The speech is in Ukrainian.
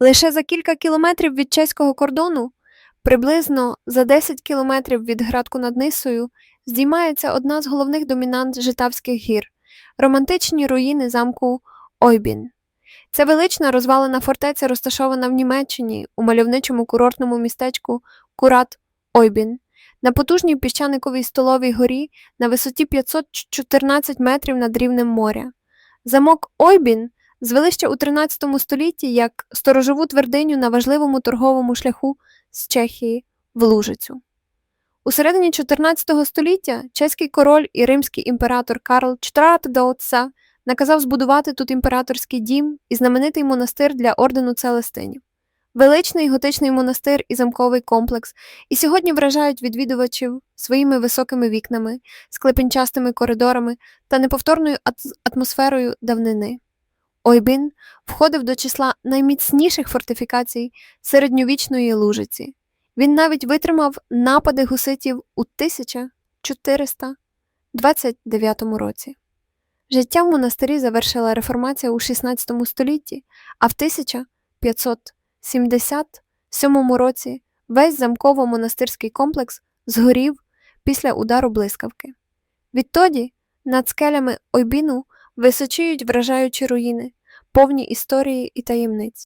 Лише за кілька кілометрів від чеського кордону, приблизно за 10 кілометрів від градку над Нисою, здіймається одна з головних домінант Житавських гір романтичні руїни замку Ойбін. Це велична розвалена фортеця, розташована в Німеччині у мальовничому курортному містечку Курат Ойбін. На потужній піщаниковій столовій горі на висоті 514 метрів над рівнем моря. Замок Ойбін звели ще у 13 столітті як сторожову твердиню на важливому торговому шляху з Чехії в Лужицю. У середині 14 століття чеський король і римський імператор Карл Чтратдоотса наказав збудувати тут імператорський дім і знаменитий монастир для ордену Целестинів. Величний готичний монастир і замковий комплекс і сьогодні вражають відвідувачів своїми високими вікнами, склепінчастими коридорами та неповторною атмосферою давнини. Ойбін входив до числа найміцніших фортифікацій середньовічної лужиці. Він навіть витримав напади гуситів у 1429 році. Життя в монастирі завершила реформація у 16 столітті, а в 1577 році весь замково-монастирський комплекс згорів після удару блискавки. Відтоді над скелями Ойбіну височіють вражаючі руїни, повні історії і таємниць.